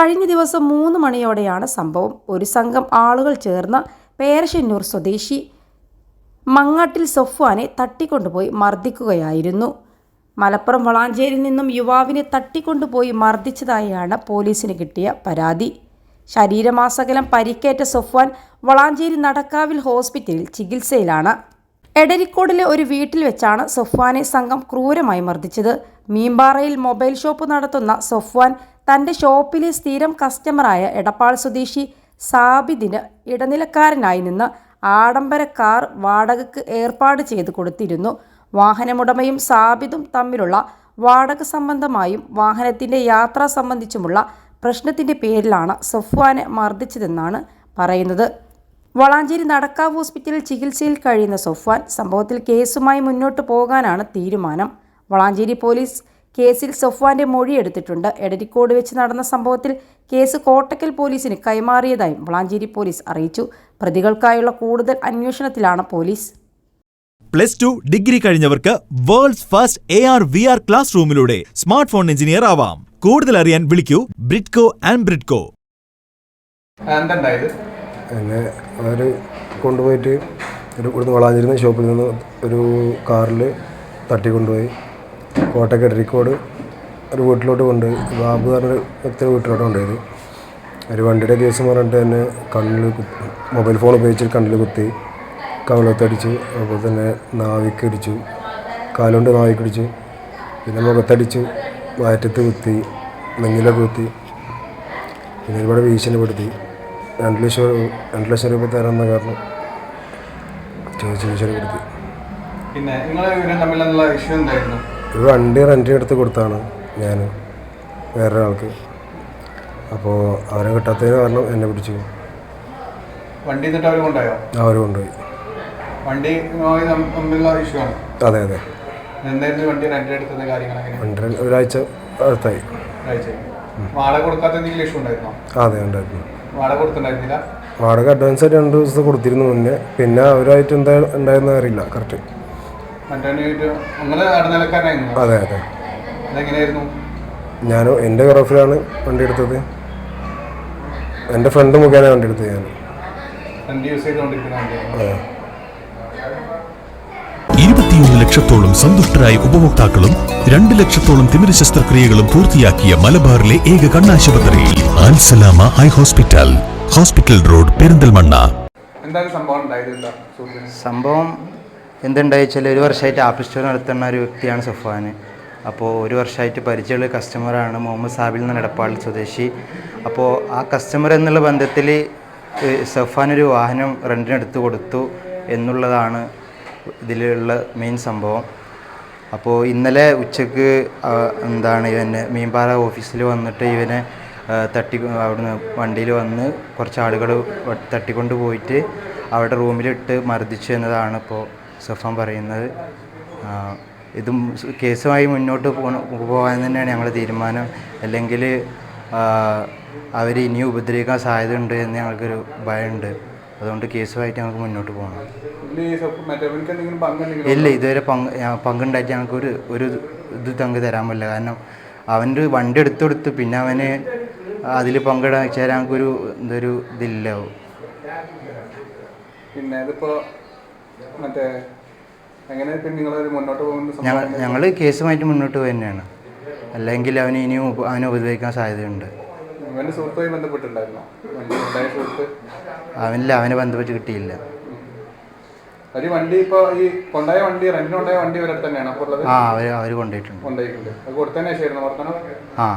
കഴിഞ്ഞ ദിവസം മൂന്ന് മണിയോടെയാണ് സംഭവം. ഒരു സംഘം ആളുകൾ ചേർന്ന് പേരശന്നൂർ സ്വദേശി മങ്ങാട്ടിൽ സൊഫ്വാനെ തട്ടിക്കൊണ്ടുപോയി മർദ്ദിക്കുകയായിരുന്നു. മലപ്പുറം വളാഞ്ചേരിയിൽ നിന്നും യുവാവിനെ തട്ടിക്കൊണ്ടുപോയി മർദ്ദിച്ചതായാണ് പോലീസിന് കിട്ടിയ പരാതി. ശരീരമാസകലം പരിക്കേറ്റ സൊഫ്വാൻ വളാഞ്ചേരി നടക്കാവിൽ ഹോസ്പിറ്റലിൽ ചികിത്സയിലാണ്. എടരിക്കോടിലെ ഒരു വീട്ടിൽ വെച്ചാണ് സൊഫ്വാനെ സംഘം ക്രൂരമായി മർദ്ദിച്ചത്. മീമ്പാറയിൽ മൊബൈൽ ഷോപ്പ് നടത്തുന്ന സൊഫ്വാൻ തന്റെ ഷോപ്പിലെ സ്ഥിരം കസ്റ്റമറായ എടപ്പാൾ സ്വദേശി സാബിദിന് ഇടനിലക്കാരനായി നിന്ന് ആഡംബര കാർ വാടകയ്ക്ക് ഏർപ്പാട് ചെയ്ത് കൊടുത്തിരുന്നു. വാഹനമുടമയും സാബിദും തമ്മിലുള്ള വാടക സംബന്ധമായും വാഹനത്തിന്റെ യാത്ര സംബന്ധിച്ചുമുള്ള പ്രശ്നത്തിന്റെ പേരിലാണ് സഫ്വാനെ മർദ്ദിച്ചതെന്നാണ് പറയുന്നത്. വളാഞ്ചേരി നടക്കാവ് ഹോസ്പിറ്റലിൽ ചികിത്സയിൽ കഴിയുന്ന സൊഫ്വാൻ സംഭവത്തിൽ കേസുമായി മുന്നോട്ട് പോകാനാണ് തീരുമാനം. വളാഞ്ചേരി പോലീസ് കേസിൽ സൊഫ്വാന്റെ മൊഴിയെടുത്തിട്ടുണ്ട് എടരിക്കോട് വെച്ച് നടന്ന സംഭവത്തിൽ കേസ് കോട്ടക്കൽ പോലീസിന് കൈമാറിയതായും വളാഞ്ചേരി പോലീസ് അറിയിച്ചു. പ്രതികൾക്കായുള്ള കൂടുതൽ അന്വേഷണത്തിലാണ് police. Plus two degree കഴിഞ്ഞവർക്ക് world's first A R V R class റൂമിലൂടെ smart phone engineer ആവാം. കൂടുതൽ അറിയാൻ വിളിക്കൂ ബ്രിഡ്കോ ആൻഡ് ബ്രിഡ്കോ. എന്നെ അവർ കൊണ്ടുപോയിട്ട് ഒരു ഇവിടുന്ന് വളാഞ്ചേരുന്ന ഷോപ്പിൽ നിന്ന് ഒരു കാറിൽ തട്ടിക്കൊണ്ടുപോയി. കോട്ടയ്ക്ക് റെക്കോർഡ് ഒരു വീട്ടിലോട്ട് കൊണ്ടുപോയി ബാബു പറഞ്ഞൊരു വ്യക്തിയുടെ വീട്ടിലോട്ട് കൊണ്ടുപോയത്. ഒരു വണ്ടിയുടെ കേസ് പറഞ്ഞിട്ട് തന്നെ കണ്ണിൽ മൊബൈൽ ഫോൺ ഉപയോഗിച്ച് കണ്ണിൽ കുത്തി കവളത്തടിച്ചു അതുപോലെ തന്നെ നാവിക്കടിച്ചു കാലുകൊണ്ട് നാവിക്കടിച്ചു പിന്നെ മുഖത്തടിച്ചു വയറ്റത്ത് കുത്തി നെഞ്ഞിലൊക്കെ കുത്തി പിന്നെ ഒരുപാട് ഭീഷണിപ്പെടുത്തി. രണ്ട് ലക്ഷം രണ്ട് ലക്ഷം രൂപ തരാമെന്ന കാരണം ചോദിച്ച് ഭീഷണിപ്പെടുത്തി. പിന്നെ ഇവരും തമ്മിലുള്ള വിഷയം എന്തായിരുന്നു? ഒരു വണ്ടി റെന്റിന് എടുത്ത് കൊടുത്താണ് ഞാൻ വേറൊരാൾക്ക്. അപ്പോൾ അവരെ കിട്ടാത്തതിന് കാരണം എന്നെ പിടിച്ചു. വണ്ടി എന്നിട്ട് അവർ കൊണ്ടുപോയോ? അവർ കൊണ്ടുപോയി. വണ്ടി തമ്മിലുള്ള ഇഷ്യൂ ആണ് അതെ അതെ. എന്തായിരുന്നു വണ്ടി എടുത്തത് വണ്ടി ഒരാഴ്ച അടുത്തായി. വാടക കൊടുക്കാത്ത എന്തെങ്കിലും ഇഷ്യൂ ഉണ്ടായിരുന്നോ? അതെ ഉണ്ടായിരുന്നു. വാടക കൊടുത്തിട്ടുണ്ടായിരുന്നില്ല? വാടക അഡ്വാൻസ് ആയിട്ട് രണ്ട് ദിവസം കൊടുത്തിരുന്നു മുന്നേ. പിന്നെ അവരായിട്ട് എന്താ ഉണ്ടായെന്ന് അറിയില്ല കറക്റ്റ് അതെ അതെ. ഞാൻ എന്റെ ഗറോഫിലാണ് വണ്ടി എടുത്തത്. എന്റെ ഫ്രണ്ട് മുഖേന വണ്ടി എടുത്തത് ഞാൻ. ഇരുപത്തിയൊന്ന് ലക്ഷത്തോളം സന്തുഷ്ടരായ ഉപഭോക്താക്കളും രണ്ട് ലക്ഷത്തോളം തിമിര ശസ്ത്രക്രിയകളും പൂർത്തിയാക്കിയ മലബാറിലെ ഏക കണ്ണാശുപത്രി Al Salama eye hospital hospital road Perinthalmanna. സംഭവം എന്തുണ്ടായി വെച്ചാൽ ഒരു വർഷമായിട്ട് ആപ്പിൾ സ്റ്റോർ നടത്തുന്ന ഒരു വ്യക്തിയാണ് സഫാൻ അപ്പോൾ ഒരു വർഷമായിട്ട് പരിചയമുള്ള കസ്റ്റമറാണ് മുഹമ്മദ് സാബിൽ നിന്ന് എടപ്പാൾ സ്വദേശി. അപ്പോൾ ആ കസ്റ്റമർ എന്നുള്ള ബന്ധത്തിൽ സഫാൻ ഒരു വാഹനം റെന്റിനെടുത്ത് കൊടുത്തു എന്നുള്ളതാണ് ഇതിലുള്ള മെയിൻ സംഭവം. അപ്പോൾ ഇന്നലെ ഉച്ചയ്ക്ക് എന്താണ് ഇവന് മീൻപാറ ഓഫീസിൽ വന്നിട്ട് ഇവനെ തട്ടി അവിടുന്ന് വണ്ടിയിൽ വന്ന് കുറച്ച് ആളുകൾ തട്ടിക്കൊണ്ട് പോയിട്ട് അവിടെ റൂമിലിട്ട് മർദ്ദിച്ചു എന്നതാണ് ഇപ്പോൾ സഫാൻ പറയുന്നത്. ഇതും കേസുമായി മുന്നോട്ട് പോകാൻ തന്നെയാണ് ഞങ്ങളുടെ തീരുമാനം. അല്ലെങ്കിൽ അവർ ഇനിയും ഉപദ്രവിക്കാൻ സാധ്യത ഉണ്ട് എന്ന് ഞങ്ങൾക്കൊരു ഭയമുണ്ട്. അതുകൊണ്ട് കേസുമായിട്ട് ഞങ്ങൾക്ക് മുന്നോട്ട് പോകണം. ഇല്ല ഇതുവരെ പങ്ക് പങ്കുണ്ടായിട്ട് ഞങ്ങൾക്ക് ഒരു ഒരു ഇത് തങ്ക് തരാൻ പറ്റില്ല. കാരണം അവന്റെ വണ്ടി എടുത്തു കൊടുത്തു പിന്നെ അവന് അതിൽ പങ്കിടാൻ വെച്ചാൽ ഞങ്ങൾക്കൊരു എന്തൊരു ഇതില്ല. പിന്നെ ഇതിപ്പോ മറ്റേ എങ്ങനെ പിന്നെ നിങ്ങൾ മുന്നോട്ട് പോകുന്ന ഞങ്ങൾ കേസുമായിട്ട് മുന്നോട്ട് പോയി തന്നെയാണ് അല്ലെങ്കിൽ അവന് ഇനിയും അവനെ ഉപദ്രവിക്കാൻ സാധ്യതയുണ്ട്. സുഹൃത്തുമായി ബന്ധപ്പെട്ടിട്ടുണ്ടായിരുന്നോ? സുഹൃത്ത്? അവനില്ല അവനെ ബന്ധപ്പെട്ട് കിട്ടിയില്ല. ഒരു വണ്ടി ഇപ്പൊ ഈ കൊണ്ടായ വണ്ടി റെന്റിന് കൊണ്ടായ വണ്ടി തന്നെയാണ് ആ അവർ അവർ കൊണ്ടുപോയിട്ടുണ്ട്. കൊടുത്തതിന് ആ.